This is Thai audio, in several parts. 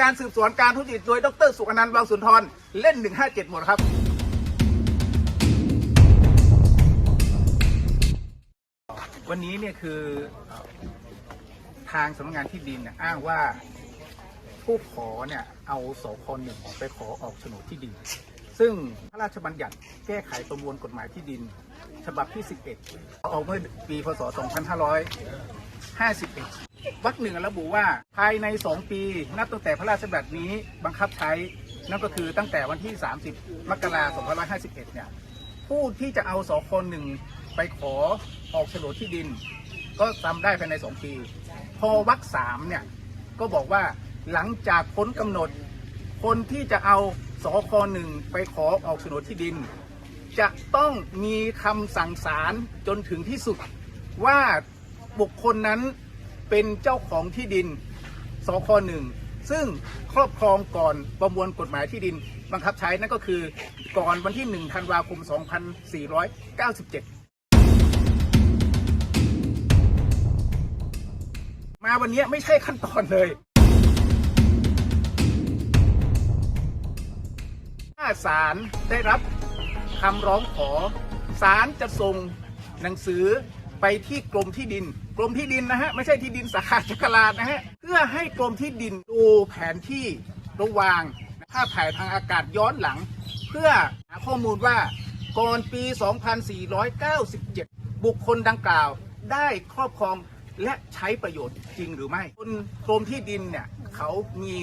การสืบสวนการทุจริตโดยดรสุอนันต์วังสุนทรเล่น 157 หมดครับวันนี้เนี่ยคือทางสำนักงานที่ดินอ้างว่าผู้ขอเนี่ยเอาสคหนึ่งไปขอออกโฉนดที่ดิน ซึ่งพระราชบัญญัติแก้ไขประมวลกฎหมายที่ดิน ฉบับที่ 11 ออกเมื่อปีพศ 2551 วรรคหนึ่งระบุว่าภายใน 2 ปี นับตั้งแต่พระราชบัญญัตินี้บังคับใช้ นั่นก็คือตั้งแต่วันที่ 30 มกราคม2551 เนี่ย ผู้ที่จะเอาสคหนึ่งไปขอออกโฉนดที่ดิน ก็ทำได้ภายใน 2 ปี พอวรรคสามเนี่ย ก็บอกว่าหลังจากพ้นกำหนด คนที่จะเอาสคหนึ่งไปขอออกโฉนดที่ดิน จะต้องมีคำสั่งศาลจนถึงที่สุดว่าบุคคลนั้น เป็นเจ้าของที่ดินสคหนึ่งซึ่งครอบครองก่อนประมวลกฎหมายที่ดินบังคับใช้นั่นก็คือก่อนวันที่ 1 ธันวาคม 2497 มาวันนี้ไม่ใช่ขั้นตอนเลย ถ้าศาลได้รับคำร้องขอศาลจะส่งหนังสือไปที่กรมที่ดิน กรมที่ดินนะฮะไม่ใช่ที่ดินสาขาจักรลาดนะฮะเพื่อให้กรมที่ดินดูแผนที่ระหว่างภาพถ่ายทางอากาศย้อนหลัง เพื่อหาข้อมูลว่าก่อนปี 2497 บุคคลดังกล่าวได้ครอบครองและใช้ประโยชน์จริงหรือไม่คนกรมที่ดินเนี่ยเขามี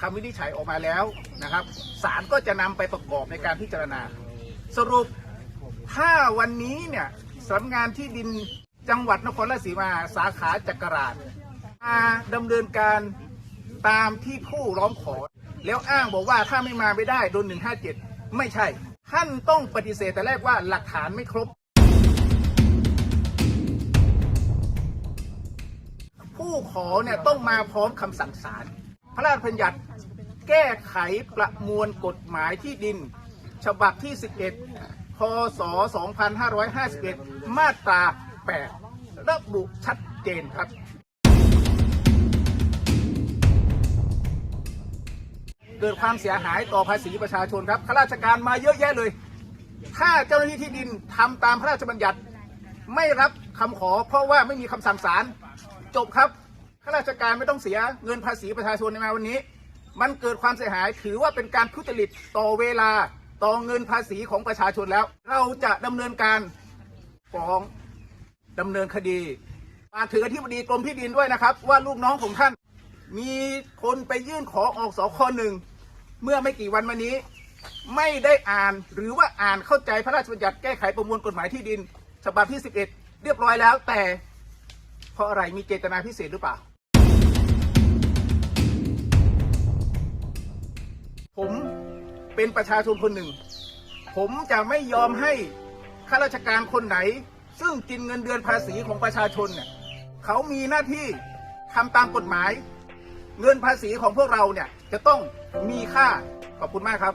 คำวินิจฉัยออกมาแล้วนะครับศาลก็จะนำไปประกอบในการพิจารณา สรุปถ้าวันนี้เนี่ยสำนักงานที่ดิน จังหวัดนครราชสีมาสาขาจักราชมาดำเนินการตามที่ผู้ร้องขอ แล้วอ้างบอกว่าถ้าไม่มาไม่ได้โดน 157 ไม่ใช่ ท่านต้องปฏิเสธแต่แรกว่าหลักฐานไม่ครบ ผู้ขอเนี่ยต้องมาพร้อมคำสั่งศาลพระราชบัญญัติแก้ไขประมวลกฎหมายที่ดิน ฉบับที่ 11 พศ 2551 มาตรา 8 ระบุชัดเจนครับเกิดความเสียหายต่อภาษีประชาชนครับข้าราชการมาเยอะแยะเลย ถ้าเจ้าหน้าที่ที่ดินทำตามพระราชบัญญัติ ไม่รับคำขอ เพราะว่าไม่มีคำสั่งศาลจบครับข้าราชการไม่ต้องเสียเงินภาษีประชาชนในมาวันนี้ มันเกิดความเสียหายถือว่าเป็นการทุจริตต่อเวลาต่อเงินภาษีของประชาชนแล้ว เราจะดำเนินการฟ้อง ดำเนินคดีฝากถึงอธิบดีกรมที่ดินด้วยนะครับ ว่าลูกน้องของท่าน มีคนไปยื่นขอออกสคหนึ่งเมื่อไม่กี่วันมานี้ ไม่ได้อ่านหรือว่าอ่านเข้าใจพระราชบัญญัติแก้ไขประมวลกฎหมายที่ดิน ฉบับที่ 11 เรียบร้อยแล้วแต่ เพราะอะไรมีเจตนาพิเศษหรือเปล่า ผมเป็นประชาชนคนหนึ่ง ผมจะไม่ยอมให้ข้าราชการคนไหน ซึ่งกินเงินเดือนภาษีของประชาชนเนี่ยเขามีหน้าที่ทำตามกฎหมาย เงินภาษีของพวกเราเนี่ยจะต้องมีค่าขอบคุณมากครับ